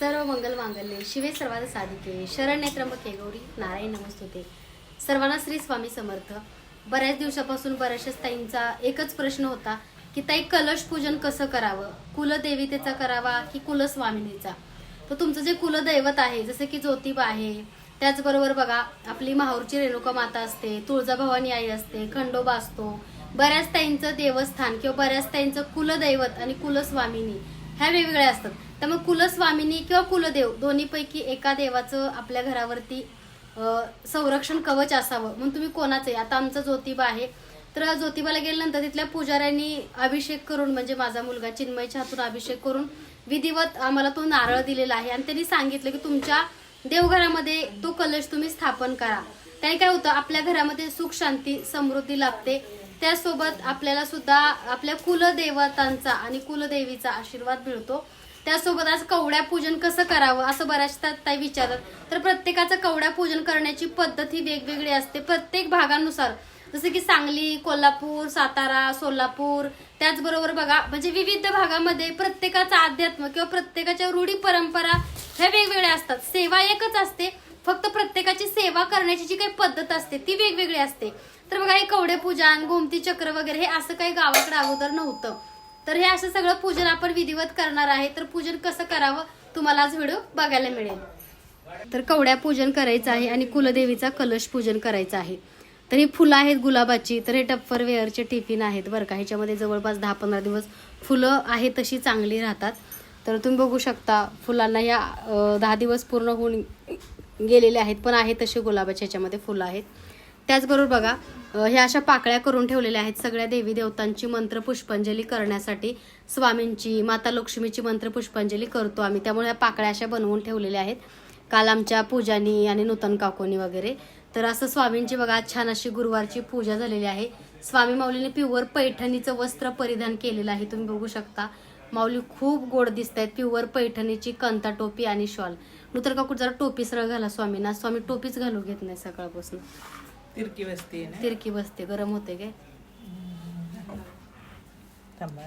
सर्व मंगल मांगल्ये शिवे सर्वात साधिके शरण्य त्र्यंबके गौरी नारायण नमस्तुते. सर्वांना श्री स्वामी समर्थ. बऱ्याच दिवसापासून बऱ्याचशा ताईंचा एकच प्रश्न होता की ताई कलश पूजन कसं करावं? कुलदेवितेचा करावा की कुलस्वामिनीचा? तर तुमचं जे कुलदैवत आहे जसं की ज्योतिबा आहे त्याचबरोबर बघा आपली माहूरची रेणुका माता असते तुळजाभवानी आई असते खंडोबा असतो बऱ्याच ताईंचं देवस्थान किंवा बऱ्याच ताईंचं कुलदैवत आणि कुलस्वामिनी ह्या वेगवेगळ्या असतात. तर मग कुलस्वामिनी किंवा कुलदेव दोन्हीपैकी एका देवाचं आपल्या घरावरती संरक्षण कवच असावं. म्हणून तुम्ही कोणाचे आता आमचा ज्योतिबा आहे. तर ज्योतिबाला गेल्यानंतर तिथल्या पुजाऱ्यांनी अभिषेक करून म्हणजे माझा मुलगा चिन्मयच्या हातून अभिषेक करून विधिवत आम्हाला तो नारळ दिलेला आहे. आणि त्यांनी सांगितलं की तुमच्या देवघरामध्ये तो कलश तुम्ही स्थापन करा. त्याने काय होतं? आपल्या घरामध्ये सुख शांती समृद्धी लाभते. त्यासोबत आपल्याला सुद्धा आपल्या कुलदेवतांचा आणि कुलदेवीचा आशीर्वाद मिळतो. त्यासोबत आज कवड्या पूजन कसं करावं असं बऱ्याचदा ताई विचारतात. तर प्रत्येकाचं कवड्या पूजन करण्याची पद्धत ही वेगवेगळी असते. प्रत्येक भागानुसार. जसं की सांगली कोल्हापूर सातारा सोलापूर त्याचबरोबर बघा म्हणजे विविध भागामध्ये प्रत्येकाचा अध्यात्म किंवा प्रत्येकाच्या रूढी परंपरा ह्या वेगवेगळ्या असतात. सेवा एकच असते. फक्त प्रत्येकाची सेवा करण्याची जी काही पद्धत असते ती वेगवेगळी असते. तर बघा हे कवडे पूजन गोमती चक्र वगैरे हे असं काही गावाकडे अगोदर नव्हतं. तर हे असं सगळं पूजन आपण विधिवत करणार आहे. तर पूजन कसं करावं तुम्हाला आज व्हिडिओ बघायला मिळेल. तर कवड्या पूजन करायचं आहे आणि कुलदेवीचा कलश पूजन करायचं आहे. तर ही फुलं आहेत गुलाबाची तर हे टप्पर वेअरचे टिफिन आहेत बरं का. ह्याच्यामध्ये जवळपास दहा पंधरा दिवस फुलं आहेत तशी चांगली राहतात. तर तुम्ही बघू शकता फुलांना या दहा दिवस पूर्ण होऊन गेलेले आहेत पण आहे तसे गुलाबाच्या ह्याच्यामध्ये फुलं आहेत. त्याचबरोबर बघा ह्या अशा पाकळ्या करून ठेवलेल्या आहेत सगळ्या देवी देवतांची मंत्र पुष्पांजली करण्यासाठी. स्वामींची माता लक्ष्मीची मंत्र पुष्पांजली करतो आम्ही. त्यामुळे ह्या पाकळ्या अशा बनवून ठेवलेल्या आहेत. काल आमच्या पूजानी आणि नूतन काकोनी वगैरे. तर असं स्वामींची बघा आज छान अशी गुरुवारची पूजा झालेली आहे. स्वामी माऊलीने प्युअर पैठणीचं वस्त्र परिधान केलेलं आहे. तुम्ही बघू शकता. माऊली खूप गोड दिसत आहेत प्युअर पैठणीची कंता टोपी आणि शॉल. नूतन काकू जरा टोपी सरळ घाला स्वामींना. स्वामी टोपीच घालू घेत नाही सकाळपासून. तिरकी ना तिरकी बसते गरम होते काय थांबा.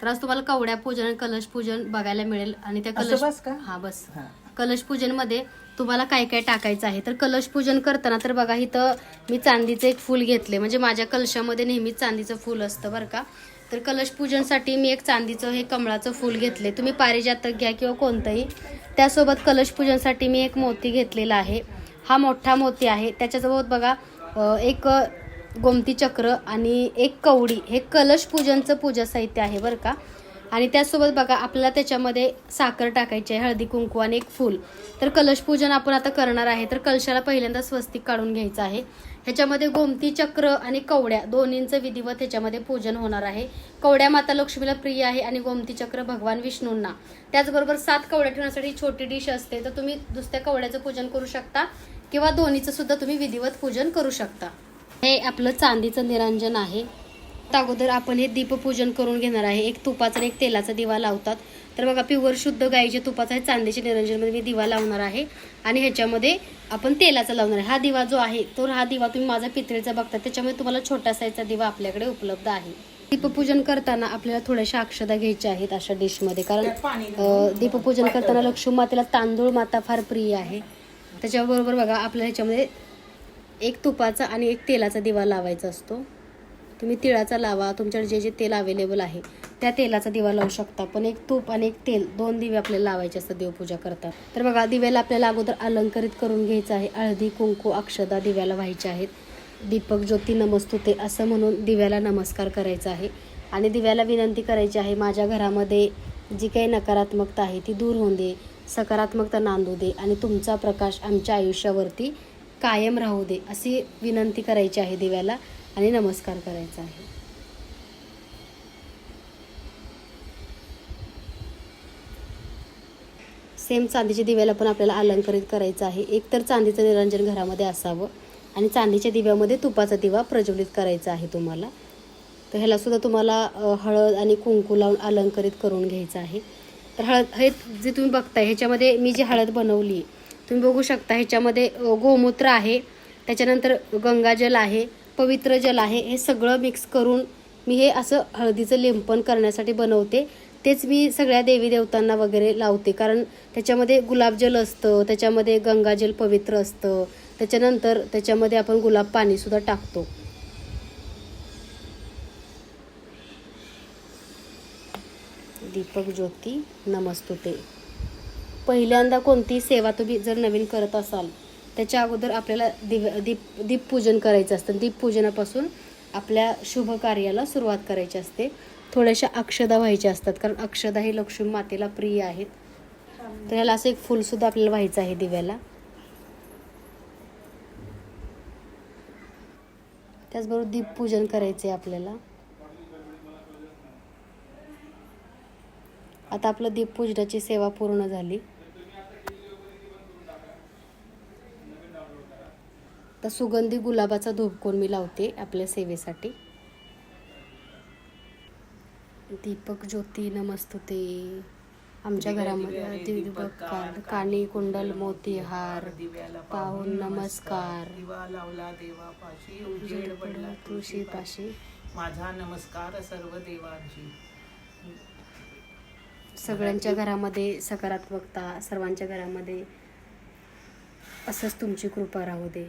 तर आज तुम्हाला कवड्या पूजन आणि कलश पूजन बघायला मिळेल आणि त्या असं कलश बस का? हा बस हा. कलश पूजनमध्ये तुम्हाला काय काय टाकायचं आहे? तर कलश पूजन करताना तर बघा इथं मी चांदीचं एक फूल घेतले म्हणजे माझ्या कलशामध्ये नेहमीच चांदीचं फूल असतं बरं का. तर कलश पूजनसाठी मी एक चांदीचं हे कमळाचं फूल घेतले तुम्ही पारिजातक घ्या किंवा कोणतंही. त्यासोबत कलश पूजनसाठी मी एक मोती घेतलेला आहे. हा मोठा मोती आहे. त्याच्यासोबत बघा एक गोमती चक्र आणि एक कवडी. हे कलश पूजनचं पूजा साहित्य आहे बरं का? आणि त्याचसोबत बघा आपल्याला त्याच्यामध्ये साखर टाकायची आहे हळदी कुंकू आणि एक फूल. तर कलश पूजन आपण आता करणार आहे. तर कलशाला पहिल्यांदा स्वस्तिक काढून घ्यायचं आहे. ह्याच्यामध्ये गोमती चक्र आणि कवड्या दोन्हींचं विधिवत ह्याच्यामध्ये पूजन होणार आहे. कवड्या माता लक्ष्मीला प्रिय आहे आणि गोमती चक्र भगवान विष्णूंना. त्याचबरोबर सात कवड्या ठेवण्यासाठी छोटी डिश असते. तर तुम्ही दुसऱ्या कवड्याचं पूजन करू शकता. किंवा दोन्हीचं सुद्धा तुम्ही विधिवत पूजन करू शकता. हे आपलं चांदीचं निरंजन आहे. त्या अगोदर आपण हे दीपपूजन करून घेणार आहे. एक तुपाचा आणि एक तेलाचा दिवा लावतात. तर बघा प्युअर शुद्ध गाईच्या तुपाचा आहे चांदीच्या निरंजनमध्ये मी दिवा लावणार आहे. आणि ह्याच्यामध्ये आपण तेलाचा लावणार आहे. हा दिवा जो आहे तो हा दिवा तुम्ही माझा पितळीचा बघता. त्याच्यामध्ये तुम्हाला छोटा साईजचा दिवा आपल्याकडे उपलब्ध आहे. दीपपूजन करताना आपल्याला थोड्याशा अक्षदा घ्यायच्या आहेत अशा डिशमध्ये कारण दीपपूजन करताना लक्ष्मी मातेला तांदूळ माता फार प्रिय आहे. त्याच्याबरोबर बघा आपल्या ह्याच्यामध्ये एक तुपाचा आणि एक तेलाचा दिवा लावायचा असतो. तुम्ही तिळाचा लावा तुमच्याकडे जे जे तेल अवेलेबल आहे त्या तेलाचा दिवा लावू शकता. पण एक तूप आणि एक तेल दोन दिवे आपल्याला लावायचे असतात देवपूजा करता तर बघा दिव्याला आपल्याला अगोदर अलंकारित करून घ्यायचं आहे. हळदी कुंकू अक्षदा दिव्याला व्हायच्या आहेत. दीपक ज्योती नमस्तुते असं म्हणून दिव्याला नमस्कार करायचा आहे. आणि दिव्याला विनंती करायची आहे माझ्या घरामध्ये जी काही नकारात्मकता आहे ती दूर होऊन दे. सकारात्मकता नांदू दे आणि तुमचा प्रकाश आमच्या आयुष्यावरती कायम राहू दे अशी विनंती करायची आहे दिव्याला आणि नमस्कार करायचा आहे. सेम चांदीच्या दिव्याला पण आपल्याला अलंकरित करायचं आहे. एक तर चांदीचं निरंजन घरामध्ये असावं आणि चांदीच्या दिव्यामध्ये तुपाचा दिवा प्रज्वलित करायचा आहे तुम्हाला. तर ह्यालासुद्धा तुम्हाला हळद आणि कुंकू लावून अलंकरित करून घ्यायचं आहे. तर हळद हे जे तुम्ही बघताय ह्याच्यामध्ये मी जी हळद बनवली तुम्ही बघू शकता ह्याच्यामध्ये गोमूत्र आहे त्याच्यानंतर गंगाजल आहे पवित्र जल आहे हे सगळं मिक्स करून मी हे असं हळदीचं लिंपण करण्यासाठी बनवते. तेच मी सगळ्या देवी देवतांना वगैरे लावते कारण त्याच्यामध्ये गुलाबजल असतं त्याच्यामध्ये गंगाजल पवित्र असतं त्याच्यानंतर त्याच्यामध्ये आपण गुलाब पाणीसुद्धा टाकतो. दीपक ज्योती नमस्तुते. पहिल्यांदा कोणती सेवा तुम्ही जर नवीन करत असाल त्याच्या अगोदर आपल्याला दिव दीप दीपपूजन करायचं असतं. दीपपूजनापासून आपल्या शुभ कार्याला सुरुवात करायची असते. थोड्याशा अक्षदा व्हायच्या असतात कारण अक्षदा हे लक्ष्मी मातेला प्रिय आहेत. तर ह्याला असं एक फुलसुद्धा आपल्याला व्हायचं आहे दिव्याला. त्याचबरोबर दीपपूजन करायचे आपल्याला. आता आपलं दीपपूजनाची सेवा पूर्ण झाली. तर सुगंधी गुलाबाचा धूप कोण मी लावते आपल्या सेवेसाठी. दीपक ज्योती नमस्तुते. आमच्या घरामध्ये दीपक दीपक का- कार- कानी कुंडल मोती हार. पाहून नमस्कार. दिवा लावला देवापाशी उजेड पडला तुळशीपाशी. माझा नमस्कार सर्व देवांची सगळ्यांच्या घरामध्ये सकारात्मकता सर्वांच्या घरामध्ये असंच तुमची कृपा राहू दे.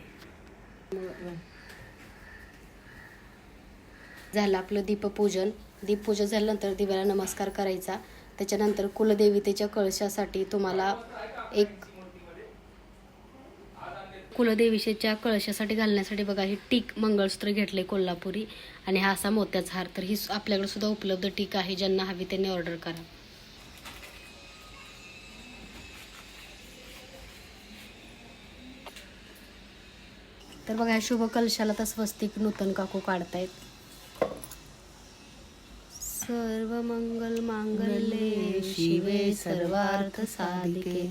झालं आपलं दीपपूजन. दीपपूजन झाल्यानंतर दिव्याला नमस्कार करायचा. त्याच्यानंतर कुलदेवतेच्या कळशासाठी तुम्हाला एक कुलदेवीच्या कळशासाठी घालण्यासाठी बघा ही टीक मंगळसूत्र घेतले कोल्हापुरी. आणि हा असा मोत्याचा हार. तर ही आपल्याकडे सुद्धा उपलब्ध टीक आहे ज्यांना हवी त्यांनी ऑर्डर करा. तर बघा शुभ कलशाला तर स्वस्तिक नूतन काकू काढतायत. सर्व मंगल मांगल्ये शिवे सर्वार्थ साधिके.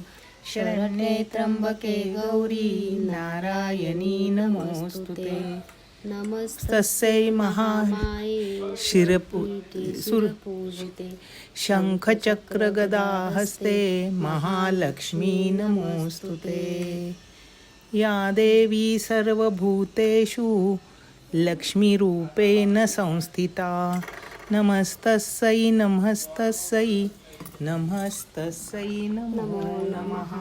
शरण्ये त्र्यंबके गौरी नारायणी नमोस्तुते. तस्यै महा माये शङ्खचक्रगदाहस्ते महालक्ष्मी पूजिते शंखचक्र या देवी सर्वभूतेषु लक्ष्मीरूपेण संस्थिता। नमस्तस्यै नमस्तस्यै नमस्तस्यै नमो नमः।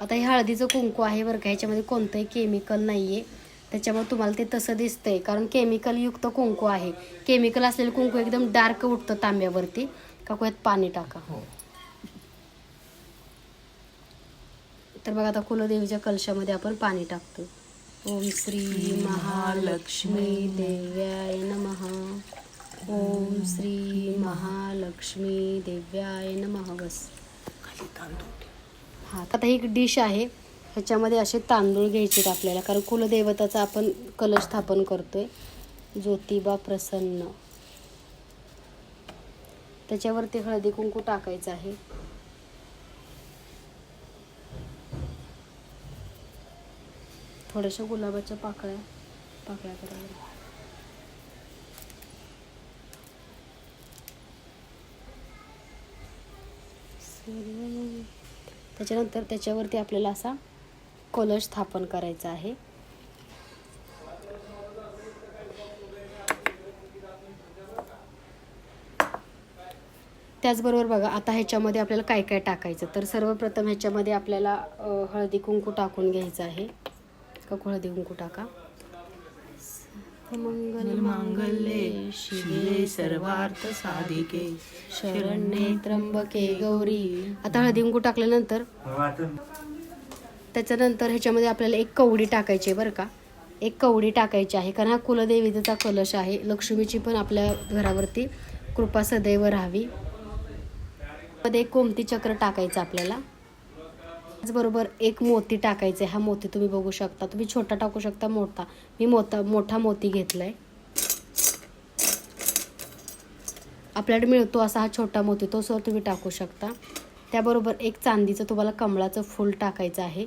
आता हे हळदीचं कुंकू आहे बरं का ह्याच्यामध्ये कोणतंही केमिकल नाही आहे त्याच्यामुळे तुम्हाला ते तसं दिसतंय कारण केमिकलयुक्त कुंकू आहे. केमिकल असलेलं कुंकू एकदम डार्क उठतं तांब्यावरती. काकू यात पाणी टाका. हो. तर बघा आता कुलदेवीच्या कलशामध्ये आपण पाणी टाकतो. ओम श्री महालक्ष्मी देव्याय नम. ओम श्री महालक्ष्मी देव्याय नम बस. हा आता ही एक डिश आहे. ह्याच्यामध्ये असे तांदूळ घ्यायचे आहेत आपल्याला कारण कुलदेवताचा आपण कलश स्थापन करतोय. ज्योतिबा प्रसन्न. त्याच्यावरती हळदी कुंकू टाकायचं आहे. थोड्याशा गुलाबाच्या पाकळ्या पाकळ्या करायला. त्याच्यानंतर त्याच्यावरती आपल्याला असा कलश स्थापन करायचा आहे. त्याचबरोबर बघा आता ह्याच्यामध्ये आपल्याला काय काय टाकायचं? तर सर्वप्रथम ह्याच्यामध्ये आपल्याला हळदी कुंकू टाकून घ्यायचं आहे. का हळदी कुंकू टाका मंगल मांगल्ये शिवे सर्वार्थ साधिके शरण्ये त्र्यंबके गौरी. आता हळदी कुंकू टाकल्यानंतर? त्याच्यानंतर ह्याच्यामध्ये आपल्याला एक कवडी टाकायची आहे बरं का. एक कवडी टाकायची आहे. कारण हा कुलदेवीचा कलश आहे. लक्ष्मीची पण आपल्या घरावरती कृपा सदैव राहावी. मध्ये एक कोमती चक्र टाकायचं आपल्याला. त्याचबरोबर एक मोती टाकायचे हा मोती तुम्ही बघू शकता. तुम्ही छोटा टाकू शकता मोठा. मी मोठा मोठा मोती घेतलाय. आपल्याकडे मिळतो असा हा छोटा मोती. तो सर तुम्ही टाकू शकता. त्याबरोबर एक चांदीचं तुम्हाला कमळाचं फूल टाकायचं आहे.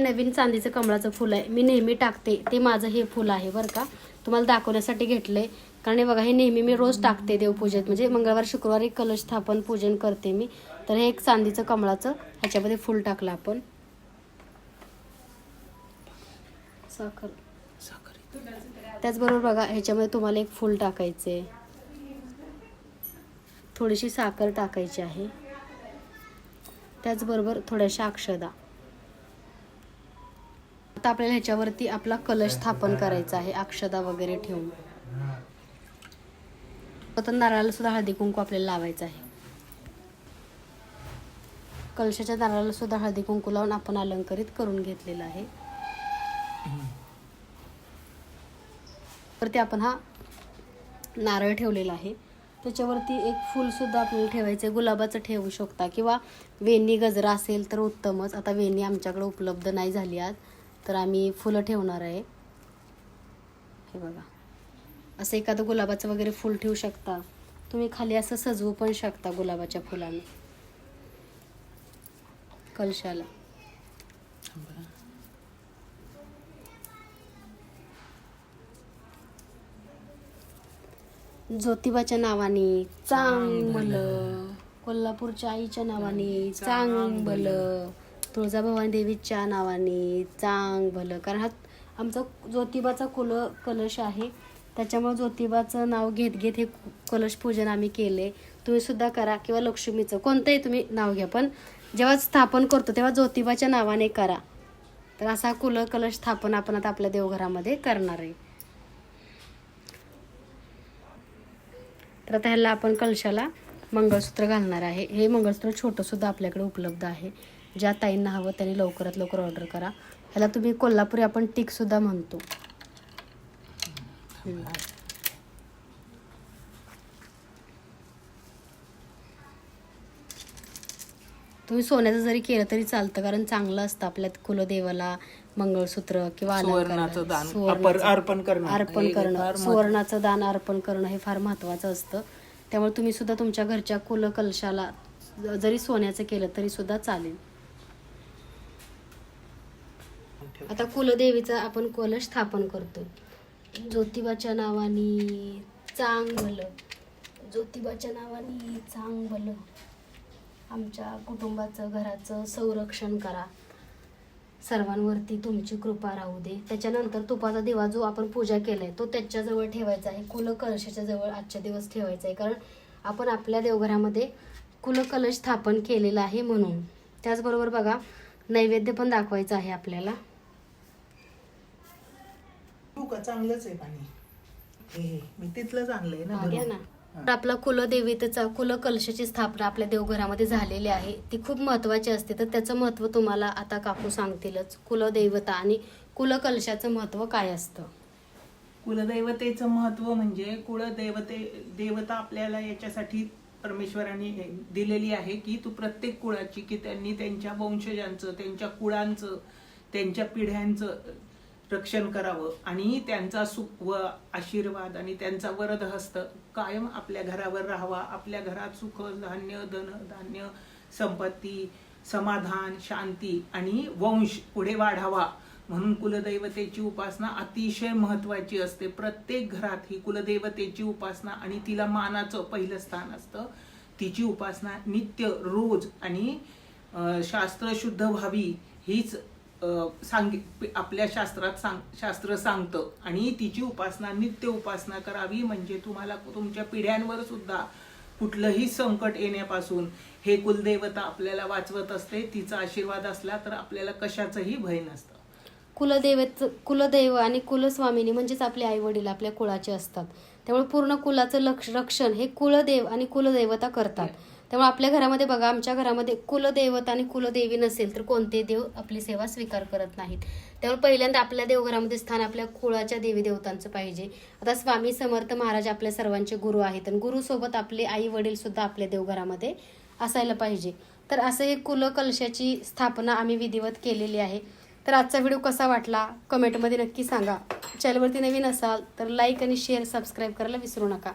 नवीन चांदीचं कमळाचं फूल आहे. मी नेहमी टाकते. ते माझं हे फूल आहे बरं का. तुम्हाला दाखवण्यासाठी घेतलंय. कारण हे बघा हे नेहमी मी रोज टाकते देवपूजेत. म्हणजे मंगळवार शुक्रवारी कलश स्थापन पूजन करते मी. तर हे एक चांदीचं कमळाचं ह्याच्यामध्ये फूल टाकलं आपण. साखर. साखर त्याचबरोबर बघा ह्याच्यामध्ये तुम्हाला एक फूल टाकायचे. थोडीशी साखर टाकायची आहे. त्याचबरोबर थोड्याशा अक्षदा. आता आपल्याला ह्याच्यावरती आपला कलश स्थापन करायचा आहे अक्षदा वगैरे ठेवून. आता नारळाला सुद्धा हळदी कुंकू आपल्याला लावायचं आहे. कलशाच्या दाराला सुद्धा हळदी कुंकू लावून आपण अलंकरित करून घेतलेलं आहे. वरती आपण हा नारळ ठेवलेला आहे. त्याच्यावरती एक फूल सुद्धा आपल्याला ठेवायचं आहे. गुलाबाचं ठेवू शकता किंवा वेणी गजरा असेल तर उत्तमच. आता वेणी आमच्याकडे उपलब्ध नाही झाली आज तर आम्ही फुलं ठेवणार आहे. हे बघा. असं एखादं गुलाबाचं वगैरे फूल ठेवू शकता. तुम्ही खाली असं सजवू पण शकता गुलाबाच्या फुलाने. कलशाला. ज्योतिबाच्या नावाने चांगल कोल्हापूरच्या आईच्या नावाने चांगल तुळजाभवानी देवीच्या नावाने चांग भलं कारण हा आमचा ज्योतिबाचा कुल कलश आहे. त्याच्यामुळे ज्योतिबाचं नाव घेत घेत हे कलश पूजन आम्ही केले. तुम्ही सुद्धा करा किंवा लक्ष्मीचं. कोणतंही तुम्ही नाव घ्या. पण जेव्हा स्थापन करतो तेव्हा ज्योतिबाच्या नावाने करा. तर असा कुल कलश स्थापन आपण आता आपल्या देवघरामध्ये करणार आहे. तर आता ह्याला आपण कलशाला मंगळसूत्र घालणार आहे. हे मंगळसूत्र छोटंसुद्धा आपल्याकडे उपलब्ध आहे. ज्या ताईंना हवं त्यांनी लवकरात लवकर ऑर्डर करा. ह्याला तुम्ही कोल्हापुरी आपण टिकसुद्धा म्हणतो. तुम्ही सोन्याचं जरी केलं तरी चालतं कारण चांगलं असतं आपल्या कुलदेवाला मंगळसूत्र किंवा. सुवर्णाचं दान अर्पण करणं. अर्पण करणं. सुवर्णाचं दान अर्पण करणं हे फार महत्वाचं असतं. त्यामुळे तुम्ही सुद्धा तुमच्या घरच्या कुल कलशाला जरी सोन्याचं केलं तरी सुद्धा चालेल. आता कुलदेवीचा आपण कलश स्थापन करतो. ज्योतिबाच्या नावाने चांगलं. ज्योतिबाच्या नावाने चांगलं. आमच्या कुटुंबाचं घराचं संरक्षण करा. सर्वांवरती तुमची कृपा राहू दे. त्याच्यानंतर तुपाचा दिवा जो आपण पूजा केलाय तो त्याच्याजवळ ठेवायचा आहे. कुल कलशाच्या जवळ आजच्या दिवस ठेवायचा आहे. कारण आपण आपल्या देवघरामध्ये कुल कलश स्थापन केलेला आहे म्हणून. त्याचबरोबर बघा नैवेद्य पण दाखवायचं आहे आपल्याला. चांगलंच आहे पाणी. मी तिथलंच आणलंय ना घ्या भरून. ना. तर आपला कुलदेवीचा कुल कलशाची स्थापना आपल्या देवघरामध्ये झालेली आहे. ती खूप महत्वाची असते. तर त्याचं महत्त्व तुम्हाला आता काकू सांगतीलच. कुलदैवता आणि कुलकलशाचं महत्त्व काय असतं? कुलदैवतेचं महत्त्व म्हणजे कुलदैवते देवता आपल्याला याच्यासाठी परमेश्वराने दिलेली आहे की तू प्रत्येक कुळाची की त्यांनी त्यांच्या वंशजांचं त्यांच्या कुळांचं त्यांच्या पिढ्यांचं रक्षण करावं आणि त्यांचा सुख व आशीर्वाद आणि त्यांचा वरदहस्त कायम आपल्या घरावर राहावा. आपल्या घरात सुख धान्य धन धान्य संपत्ती समाधान शांती आणि वंश पुढे वाढावा. म्हणून कुलदैवतेची उपासना अतिशय महत्वाची असते. प्रत्येक घरात ही कुलदैवतेची उपासना आणि तिला मानाचं पहिलं स्थान असतं. तिची उपासना नित्य रोज आणि शास्त्रशुद्ध व्हावी. हीच सांग आपल्या शास्त्रात सांग शास्त्र सांगतं. आणि तिची उपासना नित्य उपासना करावी म्हणजे तुम्हाला तुमच्या पिढ्यांवर सुद्धा कुठलंही संकट येण्यापासून हे कुलदेवता आपल्याला वाचवत असते तिचा आशीर्वाद असला तर आपल्याला कशाचंही भय नसतं. कुलदेवत कुलदैव आणि कुलस्वामिनी म्हणजेच आपले आई वडील आपल्या कुळाचे असतात. त्यामुळे पूर्ण कुलाचं लक्ष रक्षण हे कुलदेव आणि कुलदैवता करतात. त्यामुळे आपल्या घरामध्ये बघा आमच्या घरामध्ये कुलदैवत आणि कुलदेवी नसेल तर कोणते देव आपली सेवा स्वीकार करत नाहीत. त्यामुळे पहिल्यांदा आपल्या देवघरामध्ये स्थान आपल्या कुळाच्या देवी देवतांचं पाहिजे. आता स्वामी समर्थ महाराज आपल्या सर्वांचे गुरु आहेत आणि गुरुसोबत आपले आई वडील सुद्धा आपल्या देवघरामध्ये असायला पाहिजे. तर असं हे कुलकलशाची स्थापना आम्ही विधिवत केलेली आहे. तर आजचा व्हिडिओ कसा वाटला? कमेंटमध्ये नक्की सांगा. चॅनलवरती नवीन असाल तर लाईक आणि शेअर सबस्क्राईब करायला विसरू नका.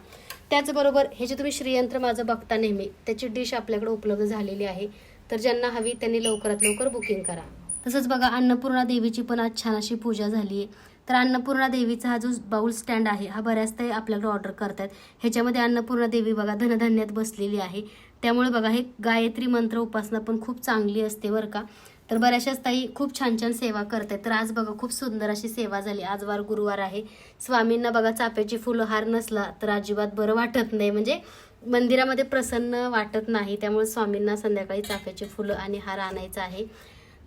त्याचबरोबर हे जे तुम्ही श्रीयंत्र माझं बघता नेहमी त्याची डिश आपल्याकडे उपलब्ध झालेली आहे. तर ज्यांना हवी त्यांनी लवकरात लवकर बुकिंग करा. तसंच बघा अन्नपूर्णा देवीची पण आज छान अशी पूजा झाली आहे. तर अन्नपूर्णा देवीचा हा जो बाउल स्टँड आहे हा बऱ्याचदा आपल्याकडे ऑर्डर करतात. ह्याच्यामध्ये अन्नपूर्णा देवी बघा धनधान्यात बसलेली आहे. त्यामुळे बघा हे गायत्री मंत्र उपासना पण खूप चांगली असते बरं का. तर बऱ्याचशाच ताई खूप छान छान सेवा करते तर आज बघा खूप सुंदर अशी सेवा झाली. आज वार गुरुवार आहे. स्वामींना बघा चाफ्याची फुलं हार नसला तर अजिबात बरं वाटत नाही. म्हणजे मंदिरामध्ये प्रसन्न वाटत नाही. त्यामुळे स्वामींना संध्याकाळी चाफ्याची फुलं आणि हार आणायचा आहे.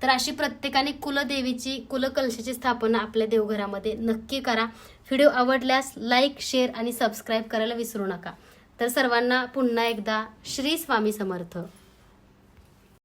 तर अशी प्रत्येकाने कुलदेवीची कुलकलशाची स्थापना आपल्या देवघरामध्ये नक्की करा. व्हिडिओ आवडल्यास लाईक शेअर आणि सबस्क्राईब करायला विसरू नका. तर सर्वांना पुन्हा एकदा श्री स्वामी समर्थ.